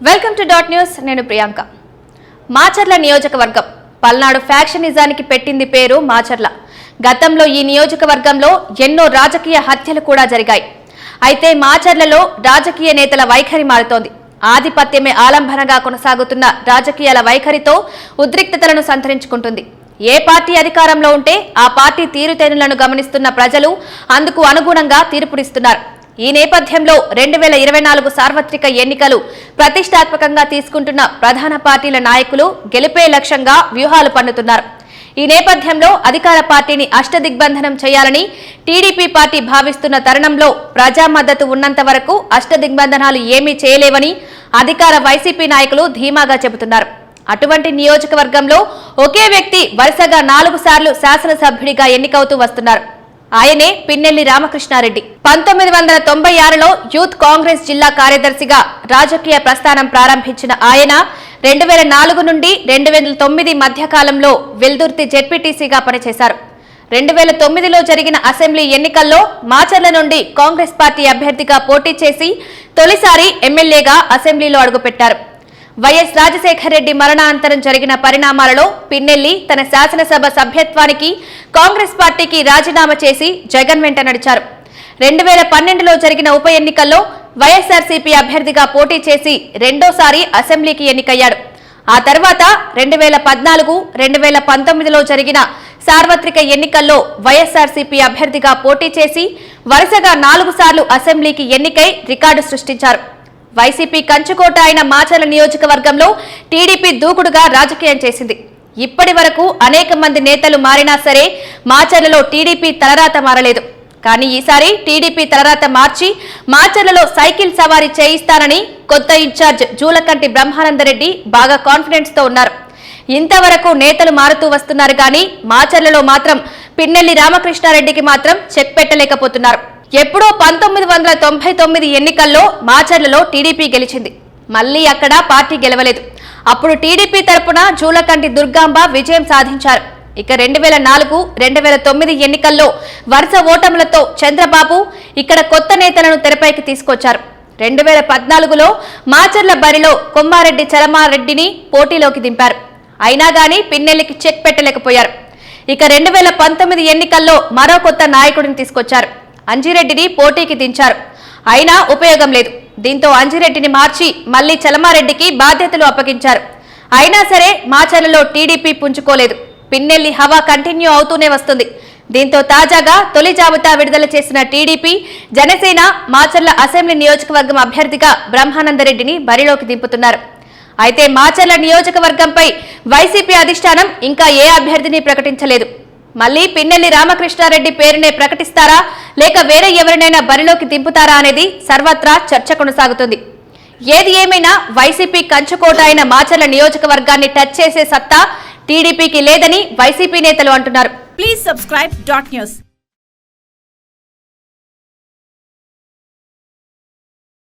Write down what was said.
Welcome to dot news. నేను ప్రియాంక. మాచర్ల నియోజకవర్గం. పల్నాడు ఫ్యాక్షనిజానికి పెట్టింది పేరు మాచర్ల. గతంలో ఈ నియోజకవర్గంలో ఎన్నో రాజకీయ హత్యలు కూడా జరిగాయి. అయితే మాచర్లలో రాజకీయ నేతల వైఖరి మారుతోంది. ఆధిపత్యమే ఆలంబనగా కొనసాగుతున్న రాజకీయాల వైఖరితో ఉద్రిక్తతలను సంతరించుకుంటుంది. ఏ పార్టీ అధికారంలో ఉంటే ఆ పార్టీ తీరుతెన్నులను గమనిస్తున్న ప్రజలు అందుకు అనుగుణంగా తీర్పునిస్తున్నారు. ఈ నేపథ్యంలో రెండు వేల ఇరవై నాలుగు సార్వత్రిక ఎన్నికలు ప్రతిష్టాత్మకంగా తీసుకుంటున్న ప్రధాన పార్టీల నాయకులు గెలిపే లక్ష్యంగా వ్యూహాలు పన్నుతున్నారు. ఈ నేపథ్యంలో అధికార పార్టీని అష్టదిగ్బంధనం చేయాలని టీడీపీ పార్టీ భావిస్తున్న తరుణంలో ప్రజా మద్దతు ఉన్నంత వరకు అష్టదిగ్బంధనాలు ఏమీ చేయలేవని అధికార వైసీపీ నాయకులు ధీమాగా చెబుతున్నారు. అటువంటి నియోజకవర్గంలో ఒకే వ్యక్తి వరుసగా నాలుగు సార్లు శాసనసభ్యుడిగా ఎన్నికవుతూ వస్తున్నారు. ఆయనే పిన్నెల్లి రామకృష్ణారెడ్డి. పంతొమ్మిది వందల తొంభై ఆరులో యూత్ కాంగ్రెస్ జిల్లా కార్యదర్శిగా రాజకీయ ప్రస్థానం ప్రారంభించిన ఆయన రెండు వేల నాలుగు నుండి రెండు వేల తొమ్మిది మధ్యకాలంలో వెల్దుర్తి జెడ్పీటీసీగా పనిచేశారు. రెండు వేల తొమ్మిదిలో జరిగిన అసెంబ్లీ ఎన్నికల్లో మాచర్ల నుండి కాంగ్రెస్ పార్టీ అభ్యర్థిగా పోటీ చేసి తొలిసారి ఎమ్మెల్యేగా అసెంబ్లీలో అడుగుపెట్టారు. వైఎస్ రాజశేఖర రెడ్డి మరణానంతరం జరిగిన పరిణామాలలో పిన్నెల్లి తన శాసనసభ సభ్యత్వానికి కాంగ్రెస్ పార్టీకి రాజీనామా చేసి జగన్ వెంట నడిచారు. రెండు వేల పన్నెండులో జరిగిన ఉప ఎన్నికల్లో వైఎస్ఆర్సీపీ అభ్యర్థిగా పోటీ చేసి రెండోసారి అసెంబ్లీకి ఎన్నికయ్యాడు. ఆ తర్వాత రెండు వేల పద్నాలుగు రెండు వేల పంతొమ్మిదిలో జరిగిన సార్వత్రిక ఎన్నికల్లో వైఎస్ఆర్సీపీ అభ్యర్థిగా పోటీ చేసి వరుసగా నాలుగు సార్లు అసెంబ్లీకి ఎన్నికై రికార్డు సృష్టించారు. వైసీపీ కంచుకోట అయిన మాచల నియోజకవర్గంలో టీడీపీ దూకుడుగా రాజకీయం చేసింది. ఇప్పటి వరకు అనేక మంది నేతలు మారినా సరే మాచర్లలో టీడీపీ తలరాత మారలేదు. కానీ ఈసారి టీడీపీ తలరాత మార్చి మాచర్లలో సైకిల్ సవారీ చేయిస్తానని కొత్త ఇన్ఛార్జ్ జూలకంటి బ్రహ్మానందరెడ్డి బాగా కాన్ఫిడెన్స్తో ఉన్నారు. ఇంతవరకు నేతలు మారుతూ వస్తున్నారు కానీ మాచర్లలో మాత్రం పిన్నెల్లి రామకృష్ణారెడ్డికి మాత్రం చెక్ పెట్టలేకపోతున్నారు. ఎప్పుడో పంతొమ్మిది వందల తొంభై తొమ్మిది ఎన్నికల్లో మాచర్లలో టీడీపీ గెలిచింది. మళ్ళీ అక్కడ పార్టీ గెలవలేదు. అప్పుడు టీడీపీ తరపున జూలకంటి దుర్గాంబ విజయం సాధించారు. ఇక రెండు వేల నాలుగు రెండు వేల తొమ్మిది ఎన్నికల్లో వరుస ఓటములతో చంద్రబాబు ఇక్కడ కొత్త నేతలను తెరపైకి తీసుకొచ్చారు. రెండు వేల పద్నాలుగులో మాచర్ల బరిలో కొమ్మారెడ్డి చలమారెడ్డిని పోటీలోకి దింపారు. అయినా గాని పిన్నెల్లికి చెక్ పెట్టలేకపోయారు. ఇక రెండు వేల పంతొమ్మిది ఎన్నికల్లో మరో కొత్త నాయకుడిని తీసుకొచ్చారు. అంజిరెడ్డిని పోటీకి దించారు. అయినా ఉపయోగం లేదు. దీంతో అంజిరెడ్డిని మార్చి మళ్ళీ చలమారెడ్డికి బాధ్యతలు అప్పగించారు. అయినా సరే మాచర్లలో టీడీపీ పుంజుకోలేదు. పిన్నెల్లి హవా కంటిన్యూ అవుతూనే వస్తుంది. దీంతో తాజాగా తొలి జాబితా విడుదల చేసిన టీడీపీ జనసేన మాచర్ల అసెంబ్లీ నియోజకవర్గం అభ్యర్థిగా బ్రహ్మానందరెడ్డిని బరిలోకి దింపుతున్నారు. అయితే మాచర్ల నియోజకవర్గంపై వైసీపీ అధిష్టానం ఇంకా ఏ అభ్యర్థిని ప్రకటించలేదు. మళ్ళీ పిన్నెల్లి రామకృష్ణారెడ్డి పేరునే ప్రకటిస్తారా? లేక వేరే ఎవరినైనా బరిలోకి దింపుతారా అనేది సర్వత్రా చర్చ కొనసాగుతుంది. ఏది ఏమైనా వైసీపీ కంచుకోట అయిన మాచర్ల నియోజకవర్గాన్ని టచ్ చేసే సత్తా టీడీపీకి లేదని వైసీపీ నేతలు అంటున్నారు. Please subscribe dot news